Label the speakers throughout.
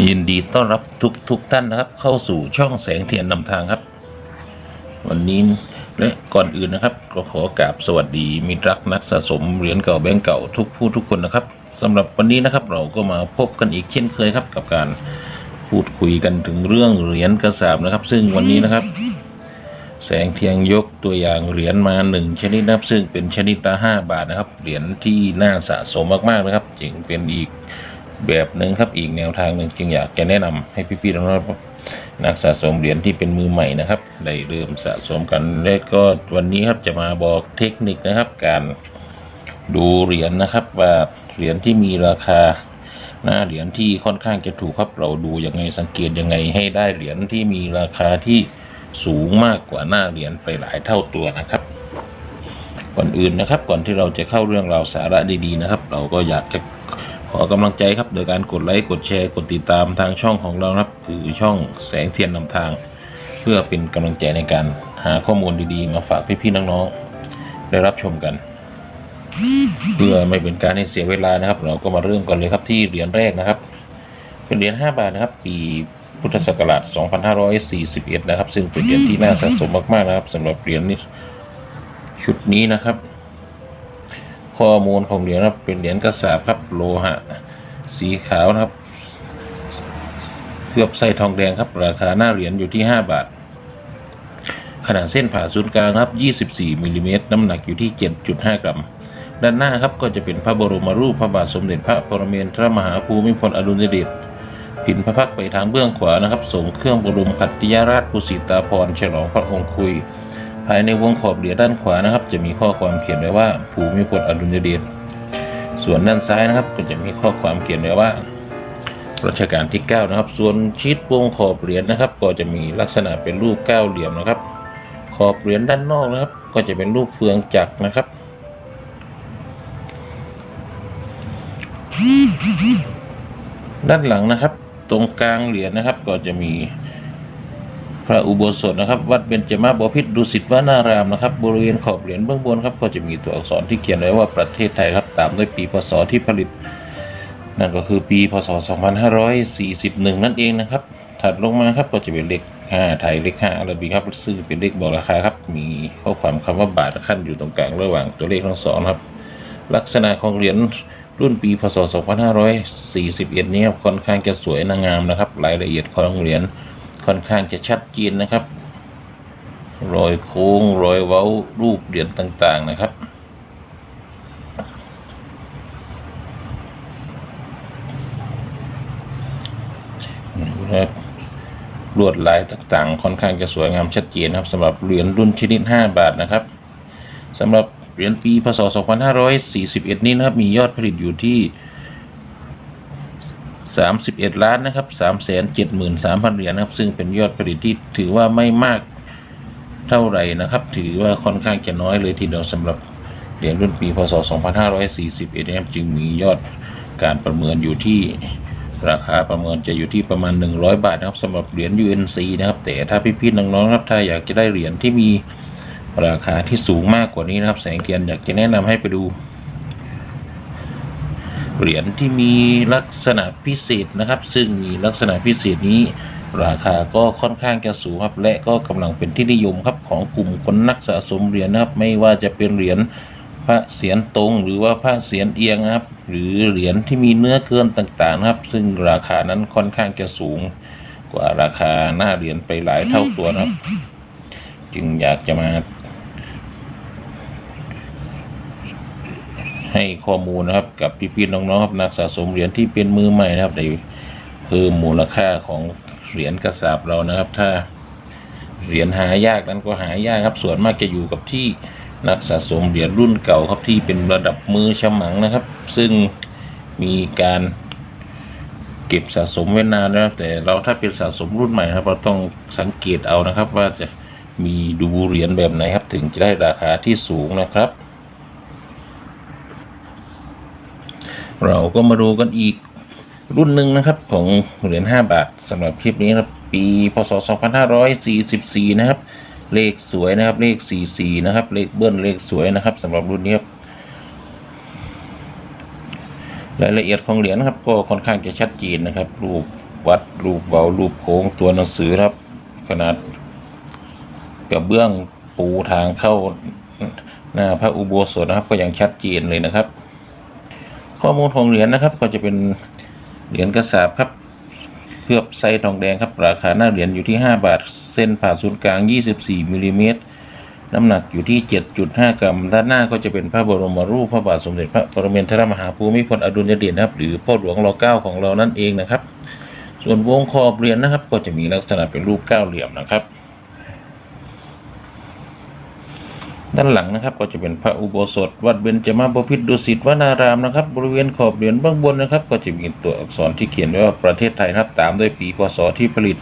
Speaker 1: ยินดีต้อนรับทุกทุกท่านนะครับ เข้าสู่ช่องแสงเทียนนำทางครับ วันนี้และก่อนอื่นนะครับ ก็ขอกราบสวัสดีมิตรรักนักสะสมเหรียญเก่าแบงก์เก่าทุกผู้ทุกคนนะครับสำหรับวันนี้นะครับเราก็มาพบกันอีกเช่นเคยครับ กับการพูดคุยกันถึงเรื่องเหรียญกระสาบนะครับ ซึ่งวันนี้นะครับ แสงเทียงยกตัวอย่างเหรียญมาหนึ่งชนิดนะครับซึ่งเป็นชนิดละห้าบาทนะครับเหรียญที่น่าสะสมมากๆนะครับจึงเป็นอีก แบบหนึ่งครับอีกแนวทางหนึ่งจึงอยากจะแนะนำให้พี่ๆน้องๆนักสะสมเหรียญที่เป็นมือใหม่นะครับ ได้เริ่มสะสมกันและก็วันนี้ครับจะมาบอกเทคนิคนะครับ การดูเหรียญนะครับว่าเหรียญที่มีราคาหน้าเหรียญที่ค่อนข้างจะถูกครับเราดูยังไงสังเกตยังไงให้ได้เหรียญที่มีราคาที่สูงมากกว่าหน้าเหรียญไปหลายเท่าตัวนะครับก่อนอื่นนะครับก่อนที่เราจะเข้าเรื่องราวสาระดีๆนะครับ เราก็อยากจะ ขอกำลังใจครับโดยการกดไลค์กดแชร์กดติดตามทางช่องของเรานะครับ คือช่องแสงเทียนนำทาง เพื่อเป็นกำลังใจในการหาข้อมูลดีๆ มาฝากพี่ๆน้องๆได้รับชมกัน เพื่อไม่เป็นการให้เสียเวลานะครับ เราก็มาเริ่มกันเลยครับที่เหรียญแรกนะครับ เป็นเหรียญ5บาทนะครับ ปีพุทธศักราช 2541 นะครับ ซึ่งเป็นเหรียญที่น่าสะสมมากๆนะครับสำหรับเหรียญนี้ชุดนี้นะครับ ข้อมูลของเหรียญนะครับเป็นเหรียญกระสาบครับโลหะ สีขาวนะครับเคลือบไส้ทองแดงครับ ราคาหน้าเหรียญอยู่ที่ 5 บาท ขนาดเส้นผ่าศูนย์กลางครับ 24มิลลิเมตรน้ำหนักอยู่ที่ 7.5 กรัม ด้านหน้าครับก็จะเป็นพระบรมรูปพระบาทสมเด็จพระปรเมนทรมหาภูมิพลอดุลยเดชผินพระพักตร์ไปทางเบื้องขวานะครับส่งเครื่องบรมขัตติยราชภูสิตาภรณ์ฉลองพระองค์คุย ภายในวงขอบเหรียญด้านขวานะครับ จะมีข้อความเขียนไว้ว่า ภูมิพลอดุลยเดชส่วนด้านซ้ายนะครับ ก็จะมีข้อความเขียนไว้ว่ารัชกาลที่ 9 นะครับ ส่วนชิดวงขอบเหรียญนะครับ ก็จะมีลักษณะเป็นรูปเก้าเหลี่ยมนะครับ ขอบเหรียญด้านนอกนะครับ ก็จะเป็นรูปเฟืองจักรนะครับ ด้านหลังนะครับ ตรงกลางเหรียญนะครับ ก็จะมี พระอุโบสถนะครับ วัดเบญจมาบพิตรดุสิตวนารามนะครับ บริเวณขอบเหรียญเบื้องบนครับ ก็จะมีตัวอักษรที่เขียนไว้ว่าประเทศไทยครับ ตามด้วยปีพศที่ผลิต นั่นก็คือปีพศ 2541 นั่นเองนะครับ ถัดลงมาครับก็จะเป็นเลข5ไทยเลข5อาราบิกครับซึ่งเป็นเลขบอกราคาครับ มีข้อความคำว่าบาทขั้นอยู่ตรงกลางระหว่างตัวเลขทั้งสองครับ ลักษณะของเหรียญรุ่นปีพศ 2541 นี้ครับค่อนข้างจะสวยนางงามนะครับ รายละเอียดของเหรียญ ค่อนข้างจะชัดเจนนะครับ รอยโค้งรอยเว้ารูปเหรียญต่างๆนะครับดูนะลวดลายต่างๆ ค่อนข้างจะสวยงามชัดเจนนะครับสำหรับเหรียญรุ่นชนิด 5 บาทนะครับสำหรับเหรียญปีพศ 2541 นี้นะครับ มียอดผลิตอยู่ที่ 31 ล้านนะครับ373,000 เหรียญนะครับ ซึ่งเป็นยอดผลิตที่ถือว่าไม่มากเท่าไหร่นะครับ ถือว่าค่อนข้างจะน้อยเลยทีเดียวสำหรับเหรียญรุ่นปีพศ 2541นะครับจึงมียอดการประเมินอยู่ที่ราคาประเมินจะอยู่ที่ประมาณ 100 บาทนะครับสำหรับเหรียญ UNC นะครับ แต่ถ้าพี่ๆน้องๆครับถ้าอยากจะได้เหรียญที่มีราคาที่สูงมากกว่านี้นะครับ แสงเทียนอยากจะแนะนำให้ไปดู เหรียญที่มีลักษณะพิเศษนะครับ ซึ่งมีลักษณะพิเศษนี้ ราคาก็ค่อนข้างจะสูงครับและก็กำลังเป็นที่นิยมครับของกลุ่มคนนักสะสมเหรียญนะครับ ไม่ว่าจะเป็นเหรียญพระเศียรตรงหรือว่าพระเศียรเอียงครับ หรือเหรียญที่มีเนื้อเกินต่างๆนะครับ ซึ่งราคานั้นค่อนข้างจะสูง กว่าราคาหน้าเหรียญไปหลายเท่าตัวนะครับ จึงอยากจะมา ให้ข้อมูลนะครับกับพี่ๆน้องๆครับนักสะสมเหรียญที่เป็นมือใหม่นะครับในเพิ่มมูลค่าของเหรียญกระสาบเรานะครับ ถ้าเหรียญหายากนั้นก็หายากครับส่วนมากจะอยู่กับที่นักสะสมเหรียญรุ่นเก่าครับที่เป็นระดับมือฉมังนะครับ ซึ่งมีการเก็บสะสมไว้นานนะครับ แต่เราถ้าเป็นสะสมรุ่นใหม่ครับ เราต้องสังเกตเอานะครับ ว่าจะมีดูเหรียญแบบไหนครับ ถึงจะได้ราคาที่สูงนะครับ เราก็มาดูกันอีกรุ่นหนึ่งนะครับของเหรียญ5บาทสำหรับคลิปนี้นะครับปีพศ 2544 นะครับ เลขสวยนะครับ เลข 44 นะครับ เลขเบิ้ลเลขสวยนะครับสำหรับรุ่นนี้ครับรายละเอียดของเหรียญนะครับ ก็ค่อนข้างจะชัดเจนนะครับ รูปวัดรูปเวารูปโค้งตัวหนังสือครับ ขนาดกระเบื้องปูทางเข้าหน้าพระอุโบสถนะครับ ก็ยังชัดเจนเลยนะครับ ข้อมูลของเหรียญนะครับ ก็จะเป็นเหรียญกระสาบครับ เคลือบไซทองแดงครับ ราคาหน้าเหรียญอยู่ที่ 5 บาท เส้นผ่าศูนย์กลาง 24มิลลิเมตรน้ำหนักอยู่ที่ 7.5 กรัม ด้านหน้าก็จะเป็นพระบรมรูปพระบาทสมเด็จพระปรเมนทรมหาภูมิพลอดุลยเดชนะครับ หรือพ่อหลวงรอเก้าของเรานั่นเองนะครับ ส่วนวงขอบเหรียญนะครับ ก็จะมีลักษณะเป็นรูปเก้าเหลี่ยมนะครับ ด้านหลังนะครับก็จะเป็นพระอุโบสถ วัดเบญจมาบพิตรดุสิตวนารามนะครับ บริเวณขอบเหรียญเบื้องบนนะครับ ก็จะมีตัวอักษรที่เขียนไว้ว่าประเทศไทยครับตามด้วยปีพศที่ผลิต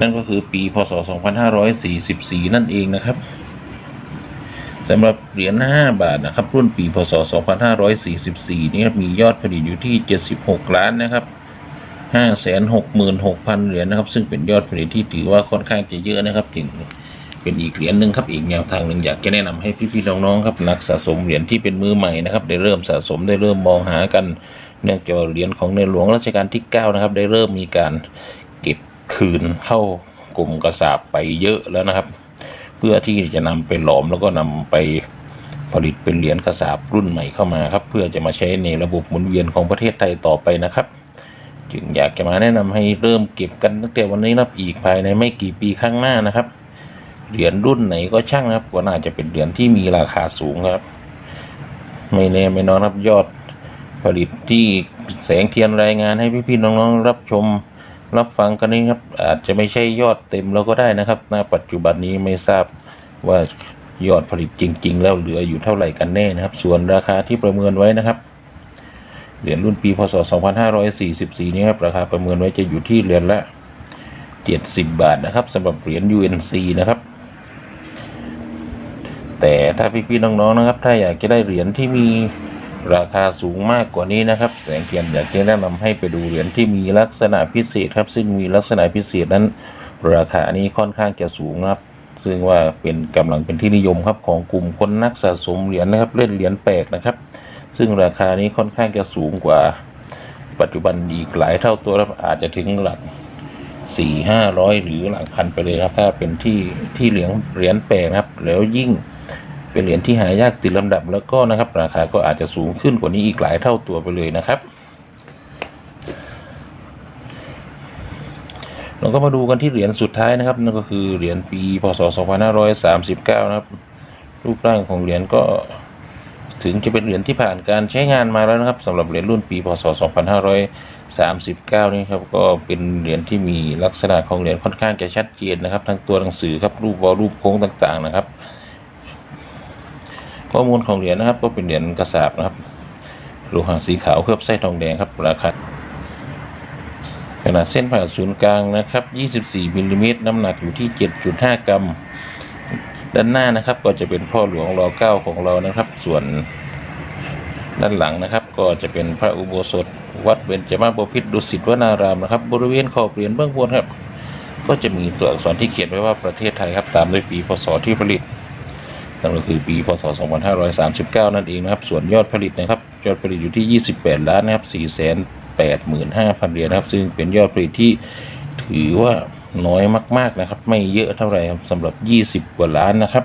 Speaker 1: นั่นก็คือปีพศ 2544 นั่นเองนะครับสำหรับเหรียญ5บาทนะครับรุ่นปีพศ 2544 นี่ครับมียอดผลิตอยู่ที่ 76 ล้านนะครับ566,000 เหรียญนะครับ ซึ่งเป็นยอดผลิตที่ถือว่าค่อนข้างจะเยอะนะครับถึง เป็นอีกเหรียญหนึ่งครับอีกแนวทางหนึ่งอยากจะแนะนำให้พี่ๆน้องๆครับนักสะสมเหรียญที่เป็นมือใหม่นะครับได้เริ่มสะสมได้เริ่มมองหากันเนื่องจากเหรียญของในหลวงรัชกาลที่ 9 นะครับ ได้เริ่มมีการเก็บคืนเข้ากลุ่มกระสาบไปเยอะแล้วนะครับ เพื่อที่จะนำไปหลอมแล้วก็นำไปผลิตเป็นเหรียญกระสาบรุ่นใหม่เข้ามาครับ เพื่อจะมาใช้ในระบบหมุนเวียนของประเทศไทยต่อไปนะครับ จึงอยากจะมาแนะนำให้เริ่มเก็บกันตั้งแต่วันนี้นับอีกภายในไม่กี่ปีข้างหน้านะครับ เหรียญรุ่นไหนก็ช่างนะครับก็น่าจะเป็นเหรียญที่มีราคาสูงครับ ไม่แน่ไม่นอนครับยอดผลิตที่แสงเทียนรายงานให้พี่ๆน้องๆรับชมรับฟังกันนี้ครับ อาจจะไม่ใช่ยอดเต็มแล้วก็ได้นะครับณปัจจุบันนี้ไม่ทราบว่ายอดผลิตจริง ๆ แล้วเหลืออยู่เท่าไหร่กันแน่นะครับ ส่วนราคาที่ประเมินไว้นะครับเหรียญรุ่นปีพศ 2544 นี้ครับราคาประเมินไว้จะอยู่ที่เหรียญละ 70 บาทนะครับสำหรับเหรียญ UNC นะครับ แต่ถ้าพี่ๆน้องๆนะครับ ถ้าอยากจะได้เหรียญที่มีราคาสูงมากกว่านี้นะครับ แสงเทียนอยากจะแนะนำให้ไปดูเหรียญที่มีลักษณะพิเศษครับ ซึ่งมีลักษณะพิเศษนั้น ราคานี้ค่อนข้างจะสูงครับ ซึ่งว่าเป็นกำลังเป็นที่นิยมครับของกลุ่มคนนักสะสมเหรียญนะครับ เล่นเหรียญแปลกนะครับ ซึ่งราคานี้ค่อนข้างจะสูงกว่า ปัจจุบันอีกหลายเท่าตัวครับอาจจะถึงหลักสี่ห้าร้อยหรือหลักพันไปเลยครับ ถ้าเป็นที่ที่เหรียญเหรียญแปลกครับแล้วยิ่ง เป็นเหรียญที่หายากติดลำดับแล้วก็นะครับ ราคาก็อาจจะสูงขึ้นกว่านี้อีกหลายเท่าตัวไปเลยนะครับ เราก็มาดูกันที่เหรียญสุดท้ายนะครับ นั่นก็คือเหรียญปีพศ 2539 นะครับ รูปร่างของเหรียญก็ถึงจะเป็นเหรียญที่ผ่านการใช้งานมาแล้วนะครับสำหรับเหรียญรุ่นปีพศ 2539 นี่ครับก็เป็นเหรียญที่มีลักษณะของเหรียญค่อนข้างจะชัดเจนนะครับ ทั้งตัวหนังสือครับรูปวอลรูปโค้งต่างๆนะครับ ข้อมูลของเหรียญนะครับ ก็เป็นเหรียญกระสาบนะครับโลหะสีขาวเคลือบไส้ทองแดงครับราคาขนาดเส้นผ่าศูนย์กลางนะครับ 24มิลลิเมตรน้ำหนักอยู่ที่ 7.5 กรัม ด้านหน้านะครับ ก็จะเป็นพ่อหลวงรอเก้าของเรานะครับ ส่วนด้านหลังนะครับ ก็จะเป็นพระอุโบสถ วัดเบญจมาบพิตรดุสิตวนารามนะครับ บริเวณขอบเหรียญเบื้องบนครับ ก็จะมีตัวอักษรที่เขียนไว้ว่าประเทศไทยครับ ตามด้วยปีพศที่ผลิต นั่นก็คือปีพศ 2539 นั่นเองนะครับ ส่วนยอดผลิตนะครับ ยอดผลิตอยู่ที่ 28 ล้านนะครับ 485,000 เหรียญนะครับ ซึ่งเป็นยอดผลิตที่ถือว่าน้อยมาก ๆนะครับ ไม่เยอะเท่าไหร่ครับสำหรับ 20 กว่าล้านนะครับ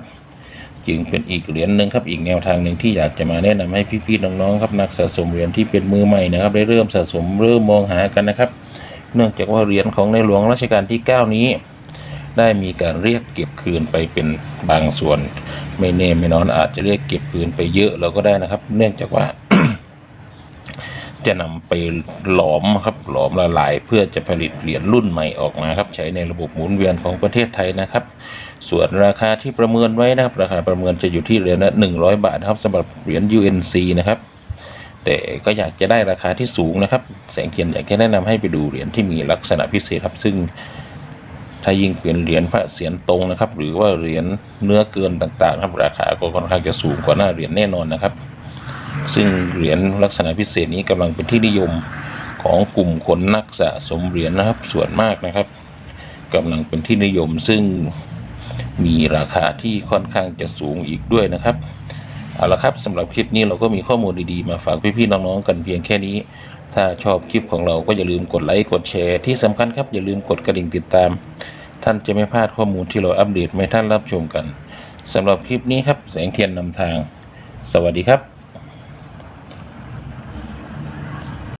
Speaker 1: จึงเป็นอีกเหรียญหนึ่งครับอีกแนวทางหนึ่งที่อยากจะมาแนะนำให้พี่ๆน้องๆครับนักสะสมเหรียญที่เป็นมือใหม่นะครับ ได้เริ่มสะสมเริ่มมองหากันนะครับ เนื่องจากว่าเหรียญของในหลวงรัชกาลที่ 9 นี้ ได้มีการเรียกเก็บคืนไปเป็นบางส่วน ไม่แน่ไม่นอนอาจจะเรียกเก็บคืนไปเยอะเราก็ได้นะครับ เนื่องจากว่า จะนำไปหลอมครับหลอมละลายเพื่อจะผลิตเหรียญรุ่นใหม่ออกมาครับ ใช้ในระบบหมุนเวียนของประเทศไทยนะครับ ส่วนราคาที่ประเมินไว้นะครับ ราคาประเมินจะอยู่ที่เหรียญละ100บาทนะครับสำหรับเหรียญ UNC นะครับแต่ก็อยากจะได้ราคาที่สูงนะครับ แสงเทียนอยากจะแนะนำให้ไปดูเหรียญที่มีลักษณะพิเศษครับซึ่ง ถ้ายิ่งเป็นเหรียญพระเศียรตรงนะครับ หรือว่าเหรียญเนื้อเกินต่างๆครับราคาก็ค่อนข้างจะสูงกว่าหน้าเหรียญแน่นอนนะครับ ซึ่งเหรียญลักษณะพิเศษนี้กำลังเป็นที่นิยมของกลุ่มคนนักสะสมเหรียญนะครับ ส่วนมากนะครับกำลังเป็นที่นิยมซึ่งมีราคาที่ค่อนข้างจะสูงอีกด้วยนะครับเอาละครับสำหรับคลิปนี้เราก็มีข้อมูลดีๆ มาฝากพี่ๆน้องๆกันเพียงแค่นี้ ถ้าชอบคลิปของเราก็อย่าลืมกดไลค์กดแชร์ที่สำคัญครับอย่าลืมกดกระดิ่งติดตาม ท่านจะไม่พลาดข้อมูลที่เราอัปเดตมาให้ท่านรับชมกันสำหรับคลิปนี้ครับแสงเทียนนำทาง สวัสดีครับ